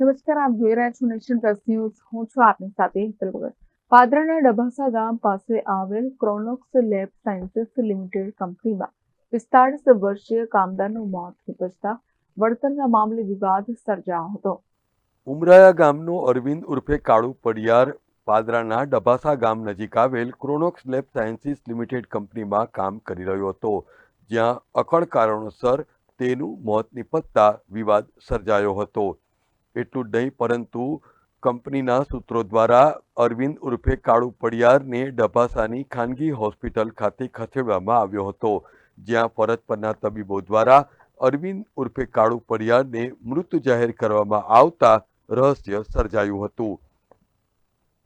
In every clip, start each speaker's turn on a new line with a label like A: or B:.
A: નમસ્કાર, આપ જોઈ રહ્યા છો નેશન પ્લસ ન્યૂઝ. હું છું આપની સાથે હેતલ ભગત પાદરાના ડભાસા ગામ પાસે આવેલ ક્રોનોક્સ લેબ સાયન્સીસ લિમિટેડ કંપનીમાં પિસ્તાળીસ વર્ષીય કામદારનું મોત નીપજતા વળતરના મામલે વિવાદ સર્જાયો હતો.
B: ઉમરાયા ગામનો અરવિંદ ઉર્ફે કાળુ પડિયાર પાદરાના ડભાસા ગામ નજીક આવેલ ક્રોનોક્સ લેબ સાયન્સીસ લિમિટેડ કંપનીમાં કામ કરી રહ્યો હતો. જ્યાં અકળ કારણોસર તેનું મોત નિપજતા વિવાદ સર્જાયો હતો. એટલું જ નહીં, પરંતુ કંપનીના સૂત્રો દ્વારા અરવિંદ ઉર્ફે કાળુ પડિયારને ડભાસાની ખાનગી હોસ્પિટલ ખાતે ખસેડવામાં આવ્યો હતો, જ્યાં ફરજ પરના તબીબો દ્વારા અરવિંદ ઉર્ફે કાળુ પડિયારને મૃત જાહેર કરવામાં આવતા રહસ્ય સર્જાયું હતું.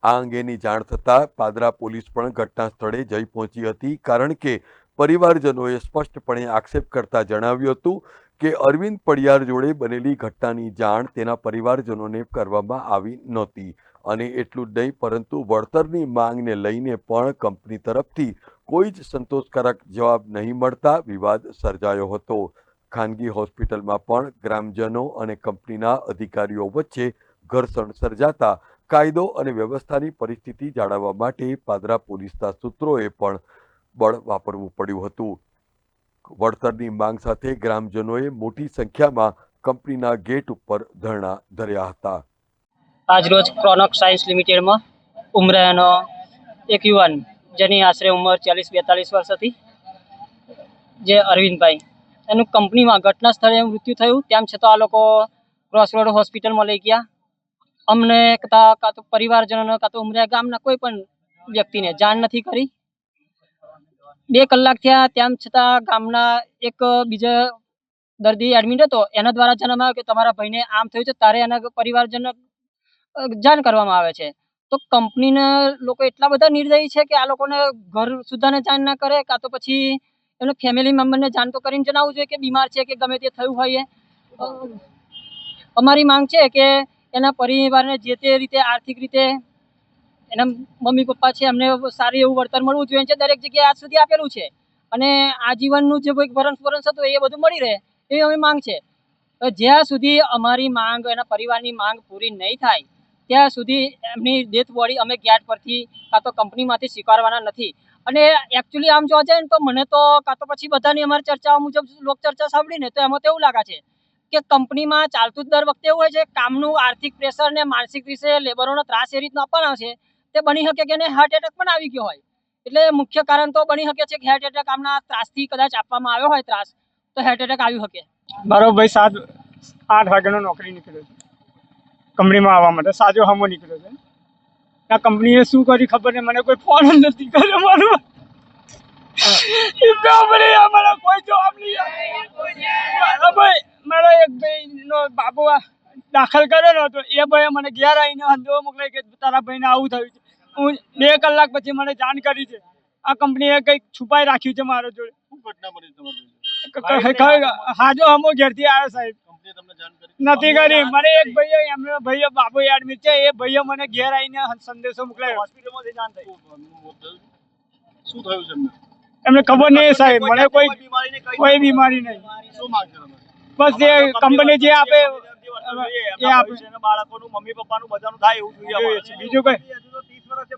B: આ અંગેની જાણ થતાં પાદરા પોલીસ પણ ઘટના સ્થળે જઈ પહોંચી હતી, કારણ કે પરિવારજનોએ સ્પષ્ટપણે આક્ષેપ કરતા જણાવ્યું હતું કે અરવિંદ પડિયાર જોડે બનેલી ઘટનાની જાણ તેના પરિવારજનોને કરવામાં આવી નહોતી. અને એટલું જ નહીં, પરંતુ વળતરની માંગને લઈને પણ કંપની તરફથી કોઈ જ સંતોષકારક જવાબ નહીં મળતા વિવાદ સર્જાયો હતો. ખાનગી હોસ્પિટલમાં પણ ગ્રામજનો અને કંપનીના અધિકારીઓ વચ્ચે ઘર્ષણ સર્જાતા કાયદો અને વ્યવસ્થાની પરિસ્થિતિ જાળવવા માટે પાદરા પોલીસના સૂત્રોએ પણ બળ વાપરવું પડ્યું હતું. વળતરની માંગ સાથે ગ્રામજનોએ મોટી સંખ્યામાં કંપનીના ગેટ ઉપર ધરણા ધર્યા હતા.
C: આજરોજ ક્રોનક સાયન્સ લિમિટેડમાં ઉમરાનો એક યુવાન, જેની આશરે ઉંમર ચાલીસ બેતાલીસ વર્ષ હતી, જે અરવિંદભાઈ, એનું કંપનીમાં ઘટના સ્થળે મૃત્યુ થયું. તેમ છતાં આ લોકો ક્રોસ રોડ હોસ્પિટલમાં લઈ ગયા. અમને કાં તો પરિવારજનોને કાં તો ઉમરા ગામના કોઈ પણ વ્યક્તિને જાણ નથી કરી. બે કલાક થયા, તેમ છતાં ગામના એક બીજા દર્દી એડમિટ હતો. એના દ્વારા જણાવ્યું કે તમારા ભાઈને આમ થયું છે, તારે એના પરિવારજન જાણ કરવામાં આવે છે. તો કંપનીના લોકો એટલા બધા નિર્દયી છે કે આ લોકોને ઘર સુધાને જાણ ના કરે, કાં તો પછી એમને ફેમિલી મેમ્બરને જાણ તો કરીને જણાવવું જોઈએ કે બીમાર છે કે ગમે તે થયું હોય અમારી માંગ છે કે એના પરિવારને જે તે રીતે આર્થિક રીતે એના મમ્મી પપ્પા છે એમને સારું એવું વળતર મળવું જોઈએ છે, દરેક જગ્યાએ આજ સુધી આપેલું છે. અને આજીવનનું જે કોઈ ભરણ પોષણ હતું એ બધું મળી રહે એવી અમે માંગ છે. જ્યાં સુધી અમારી માંગ એના પરિવારની માંગ પૂરી નહીં થાય, ત્યાં સુધી એમની ડેથ બોડી અમે ગેટ પરથી કાં તો કંપનીમાંથી સ્વીકારવાના નથી. અને એકચ્યુઅલી આમ જોવા જાય ને તો મને તો કાં તો પછી બધાની અમારી ચર્ચાઓ મુજબ લોક ચર્ચા સાંભળીને તો એમાં તો એવું લાગે છે કે કંપનીમાં ચાલતું જ દર વખતે એવું હોય છે, કામનું આર્થિક પ્રેશર ને માનસિક રીતે લેબરોનો ત્રાસ એ રીતનો આપવાનો છે તે બની શકે કે એને હાર્ટ એટેક પણ આવી ગયો હોય. એટલે મુખ્ય કારણ તો બની શકે છે કે હાર્ટ એટેક આમના ત્રાસથી કદાચ આપવામાં આવ્યો હોય ત્રાસ, તો હાર્ટ એટેક આવી શકે.
D: મારો ભાઈ સાત, આઠ વાગ્યાનો નોકરી નીકળ્યો છે. કંપનીમાં આવવા માટે સાજો હમો નીકળ્યો છે. આ કંપનીએ શું કરી ખબર નહીં? મને કોઈ ફોન નથી કર્યો મારો. કોઈ જવાબ નહીં. મારા ભાઈ, મારા એક ભાઈનો બાબુ દાખલ કર્યો હતો એ ભાઈ મને ઘેર આવીને હંધો મોકલાય કે તારા ભાઈને આવું થયું છે. હું બે કલાક પછી મને જાણ કરી છે. આ કંપનીએ કંઈક છુપાઈ રાખ્યું છે મારા જોડે. હાજો હમો ઘેરથી આવ્યો સાહેબ. નથી કરી. મને એક ભાઈઓ એમનો ભાઈઓ બાબુ એડમિટ છે. એ ભાઈઓ મને ઘેર આવીને સંદેશો મોકલાયો.
E: શું થયું? છે એમને?
D: ખબર નહીં સાહેબ. મને કોઈ
E: બીમારી કોઈ
D: બીમારી નહીં? બસ જે કંપની જે આપે
E: એ
D: આપે.
E: બાળકોનું મમ્મી પપ્પાનું બધાનું થાય એવું જોઈએ
D: બીજું કઈ?